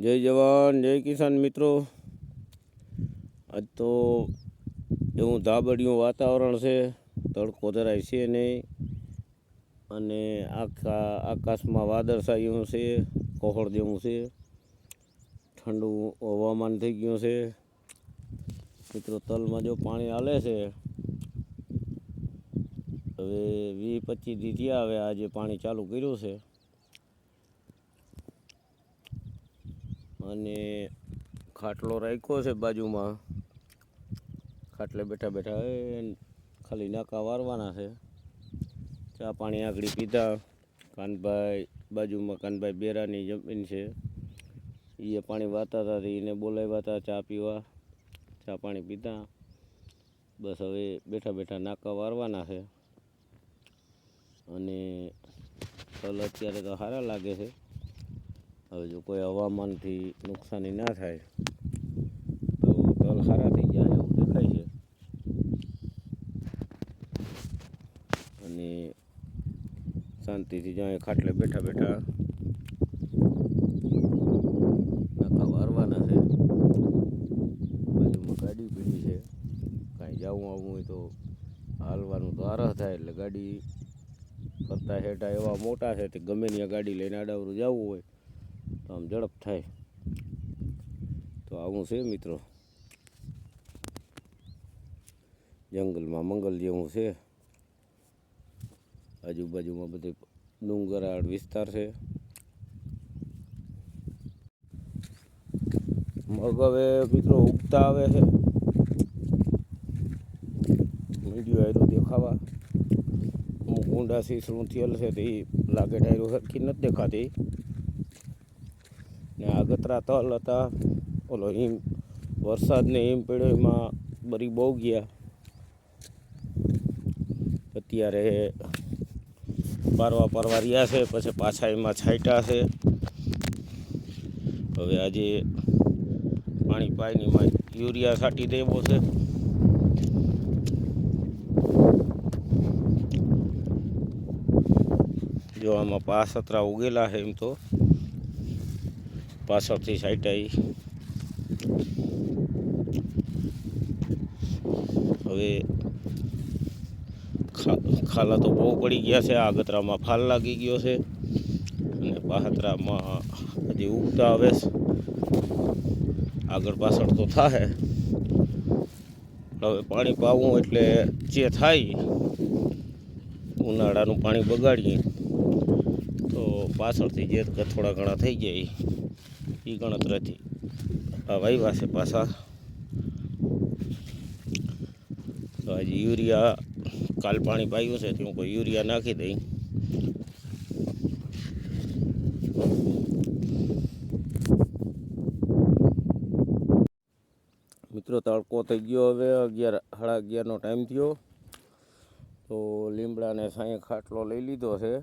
જય જવાન, જય કિસાન મિત્રો. આજ તો એવું ધાબડિયું વાતાવરણ છે, તડકો જરાય છે નહીં. અને આખા, આકાશમાં વાદળછાયું છે કોહળ જેવું છે. ઠંડુ હવામાન થઈ ગયું છે. મિત્રો, તલમાં જો પાણી હાલે છે, હવે વીસ પચીસ દી થયા, હવે આજે પાણી ચાલુ કર્યું છે. અને ખાટલો રાખ્યો છે બાજુમાં. ખાટલે બેઠા બેઠા ખાલી નાકા વારવાના છે. ચા પાણી આગળ પીધા. કાનભાઈ બાજુમાં કાનભાઈ બેરાની જમીન છે. એ પાણી વાતા હતા એને બોલાવ્યા હતા ચા પીવા. ચા પાણી પીધા. બસ હવે બેઠા બેઠા નાકા વારવાના છે. અને તલ અત્યારે તો સારા લાગે છે. હવે જો કોઈ હવામાનથી નુકસાની ના થાય, તો તલ સારા થઈ જાય એવું દેખાય છે. અને શાંતિથી જ્યાં ખાટલે બેઠા બેઠા વારવાના છે. બાજુમાં ગાડી પીડી છે. કાંઈ જવું આવવું હોય તો હાલવાનું તો આરહ થાય એટલે ગાડી ફરતા હેઠા એવા મોટા છે તે ગમે ત્યાં ગાડી લઈને આડાવરું જવું હોય. આમ ઝડપ થાય. તો આવું છે મિત્રો. જંગલમાં મંગલ જેવું છે. આજુબાજુમાં બધે ડુંગરાળ વિસ્તાર છે. મગ હવે મિત્રો ઉગતા આવે છે. મીડિયો આયરો દેખાવા. અમુક ઊંડા શીસણું થયેલ છે તે લાગે ડાયરો સરખી નથી દેખાતી. ને આગતરા તલ હતા. ઓલો હિમ વરસાદને હિમ પડ્યો, એમાં બરી બહુ ગયા. અત્યારે પારવા પારવા રહ્યા છે, પછી પાછા એમાં છાંટ્યા છે. હવે આજે પાણી પાણીની એમાં યુરિયા છાંટી દેવો છે. જો આમાં પાસતરા ઉગેલા છે એમ તો. પાછળથી સાઈટ આવી. હવે ખાલા તો બહુ પડી ગયા છે. આગતરામાં ફાલ લાગી ગયો છે. અને પાહતરામાં હજી ઉગતા આવે છે. આગળ પાછળ તો થાય હવે પાણી પાવું એટલે જે થાય, ઉનાળાનું પાણી બગાડીએ. તો પાછળથી જે થોડા ઘણા થઈ જાય. એ ગણતરીથી વાવ્યા છે પાછા. તો આજે યુરિયા, કાલ પાણી પાયું છે, તો કોઈ યુરિયા નાખી દઈ. મિત્રો, તડકો થઈ ગયો હવે, અગિયાર, સાડા અગિયારનો ટાઈમ થયો. તો લીમડાને સાંય ખાટલો લઈ લીધો છે.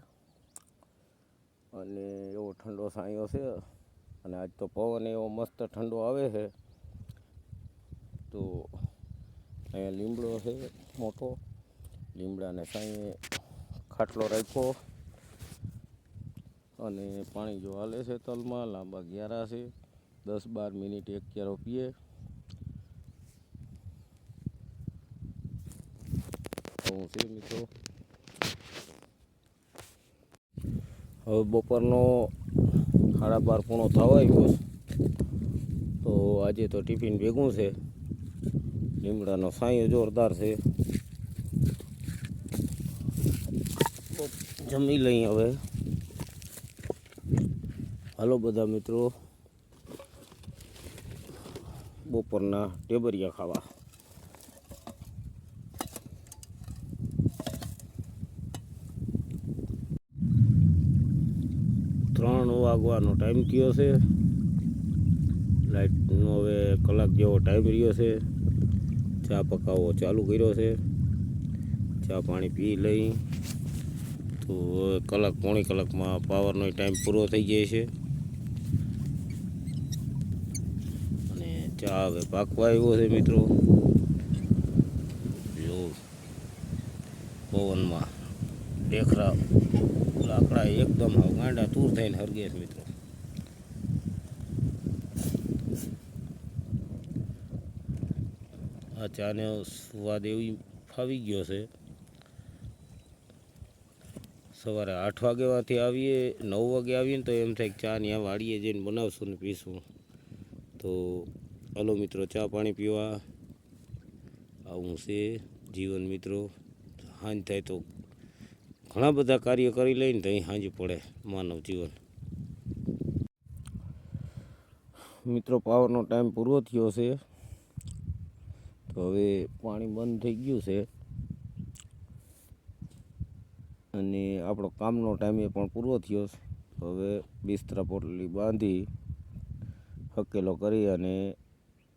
અને એવો ઠંડો સાંયો છે અને આજ તો પવન એવો મસ્ત ઠંડો આવે છે, તો અહીંયા લીમડો છે મોટો. લીમડાને સાંયે ખાટલો રાખ્યો અને પાણી જો હાલે છે તલમાં, લાંબા ગ્યારા છે. દસ બાર મિનિટ એક ક્યારો પીએ. હું છે મિત્રો? હવે બપોરનો સાડા બાર પૂણો થવા આવ્યો તો આજે તો ટિફિન ભેગું છે. લીમડાનો સાંયો જોરદાર છે. જમી લઈ હવે. હાલો બધા મિત્રો. બપોરના ટેબરિયા ખાવા. વાગવાનો ટાઈમ થયો છે. લાઇટનો હવે કલાક જેવો ટાઈમ રહ્યો છે. ચા પકાવવો ચાલુ કર્યો છે. ચા પાણી પી લઈ. તો કલાક, પોણી કલાકમાં પાવરનો ટાઈમ પૂરો થઈ જાય છે. અને ચા હવે પાકવા આવ્યો છે મિત્રો. પવનમાં દેખરા લાકડા એકદમ ગાંડા તૂર થઈને હરગે છે મિત્રો. આ ચાને સ્વાદ એવી ફાવી ગયો છે. સવારે આઠ વાગ્યાથી આવીએ, નવ વાગે આવીએ ને તો એમ થાય કે ચા ત્યાં વાળીએ જઈને બનાવશું ને પીશું. તો હલો મિત્રો, ચા પાણી પીવા. આવું છે. જીવન મિત્રો, હાંજ થાય તો ઘણા બધા કાર્ય કરી લઈને તો અહીં હાંજી પડે માનવ જીવન. મિત્રો, પાવરનો ટાઈમ પૂરો થયો છે. તો હવે પાણી બંધ થઈ ગયું છે. અને આપણો કામનો ટાઈમ એ પણ પૂરો થયો છે. હવે બિસ્તરા પોટલી બાંધી હકેલો કરી અને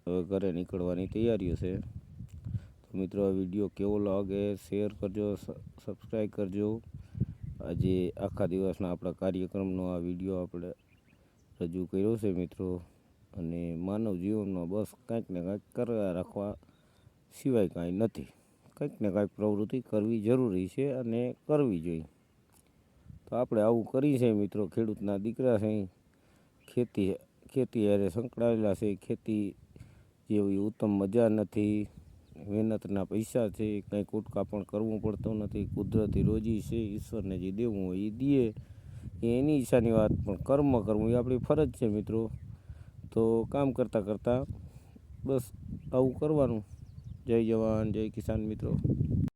હવે ઘરે નીકળવાની તૈયારીઓ છે. મિત્રો, આ વીડિયો કેવો લાગે? શેર કરજો સબસ્ક્રાઈબ કરજો. આજે આખા દિવસના આપણા કાર્યક્રમનો આ વીડિયો આપણે રજૂ કર્યો છે મિત્રો. અને માનવ જીવનમાં બસ કંઈક ને કાંઈક કરવા રાખવા સિવાય કાંઈ નથી. કંઈક ને કાંઈક પ્રવૃત્તિ કરવી જરૂરી છે અને કરવી જોઈએ. તો આપણે આવું કરી છે મિત્રો. ખેડૂતના દીકરા છે. ખેતી ખેતી હારે સંકળાયેલા છે. ખેતી જેવી ઉત્તમ મજા નથી. મહેનતના પૈસા છે, કંઈ કૂટકા પણ કરવું પડતું નથી. કુદરતી રોજી છે, ઈશ્વરને જે દેવું હોય એ દે એ એની ઈચ્છાની વાત, પણ કર્મ કરવું એ આપણી ફરજ છે મિત્રો. તો કામ કરતાં કરતાં બસ આવું કરવાનું. જય જવાન, જય કિસાન મિત્રો.